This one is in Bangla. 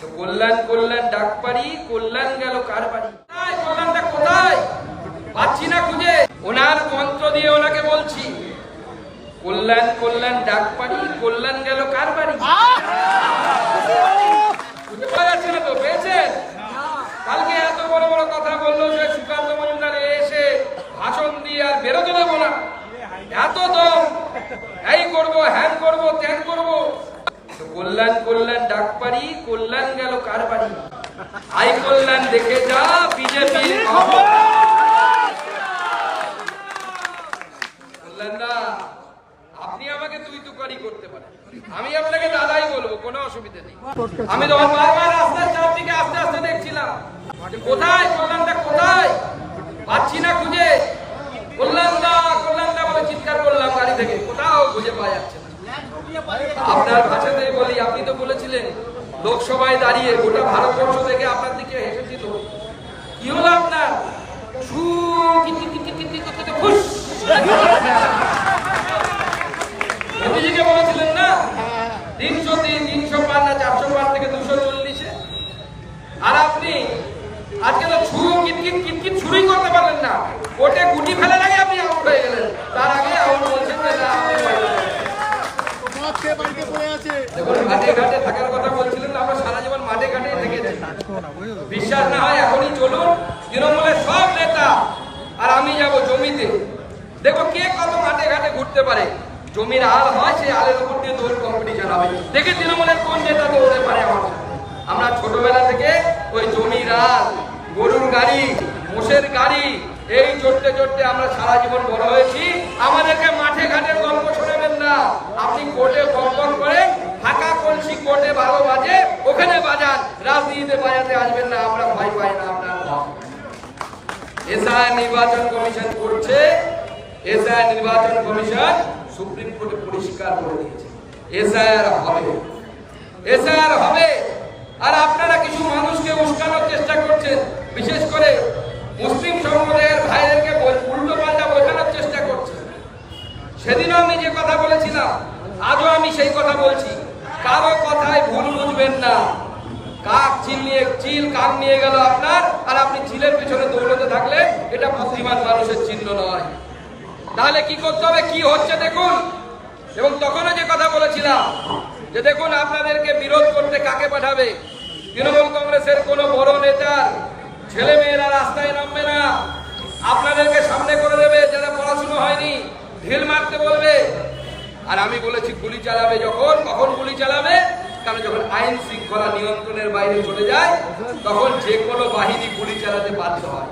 কল্যাণ কল্যাণ ডাকপাড়ি কল্যাণ গেল কার বাড়ি? কল্যাণটা কোথায়? পাচ্ছি না খুঁজে। ওনার মন্ত্র দিয়ে ওনাকে বলছি, কল্যাণ কল্যাণ ডাকপাড়ি কল্যাণ গেল কার বাড়ি? কালকে এত বড় বড় কথা বলল যে সুকান্ত মজুমদার এসে ভাষণ আর বেরোতে দেবো না। এত কল্যাণ কল্যাণ ডাক পারি কল্যাণ গেল কার বাড়ি? আই কল্যাণ দেখে যা বিজেপির কল্যাণ আপনি আমাকে তুই তুকারি করতে পারেন। আমি আপনাকে দাদাই বলব কোনো অসুবিধা নেই। আমি তখন বারবার রাস্তার চারদিকে আস্তে আস্তে দেখছিলাম। কোথায়? কোথায়? পাচ্ছি না খুঁজে। বলে চিৎকার করলাম গাড়ি থেকে। কোথাও খুঁজে পাওয়া যাচ্ছে না। আপনার ভাষাতে আপনি লোকসভায় দাঁড়িয়ে গোটা ভারতবর্ষ থেকে আপনার দিকে হেসেছিল কি হলো আপনার আর আপনি আজকে তো ছু কিটকিট শুরুই করতে পারলেন না কোটে গুটি ফেলার আগে আপনি আউট হয়ে গেলেন তার আগে আউট বলছেন যে না আপনি হয়ে গেলেন। বিশ্বাস না হয় এখনই চলুন, তৃণমূলের সব নেতা, আর আমি যাব জমিতে। দেখো কে কত মাঠে ঘাটে ঘুরতে পারে। জমির আল হয়, সেই আলের উপর দিয়ে দৌড় কম্পিটিশন হবে। দেখে তৃণমূলের কোন নেতা দৌড়তে পারে আমার। আমরা ছোটবেলা থেকে ওই জমির আল, গরুর গাড়ি, মোষের গাড়ি, এই চড়তে চড়তে আমরা সারা জীবন বড় হয়েছি আমাদেরকে মাঠে ঘাটের গল্প শোনাবেন না আপনি কোর্টে কম্পন করে ফাঁকা কলসি কোর্টে ভালো বাজে ওখানে মুসলিম সম্প্রদায়ের ভাইদেরকে উল্টো বোঝানোর চেষ্টা করছেন। সেদিনও আমি যে কথা বলেছিলাম, আজও আমি সেই কথা বলছি। কারও কথায় ভুল বুঝবেন না। কাক চিল নিয়ে চিল কাক নিয়ে গেল আপনার, আর আপনি চিলের পিছনে দৌড়তে থাকলে এটা বুদ্ধিমান মানুষের চিহ্ন নয়। তাহলে কি করতে হবে? কি হচ্ছে দেখুন? এবং তখনও যে কথা বলেছিলাম, যে দেখুন আপনাদেরকে বিরোধ করতে কাকে পাঠাবে? তৃণমূল কংগ্রেসের কোনো বড় নেতার ছেলে মেয়েরা রাস্তায় নামবে না। আপনাদেরকে সামনে করে দেবে যারা পড়াশুনো হয়নি। ঢিল মারতে বলবে। আর আমি বলেছি, গুলি চালাবে যখন, কখন গুলি চালাবে? কারণ যখন আইন শৃঙ্খলা নিয়ন্ত্রণের বাইরে চলে যায়, তখন যে কোনো বাহিনী গুলি চালাতে বাধ্য হয়।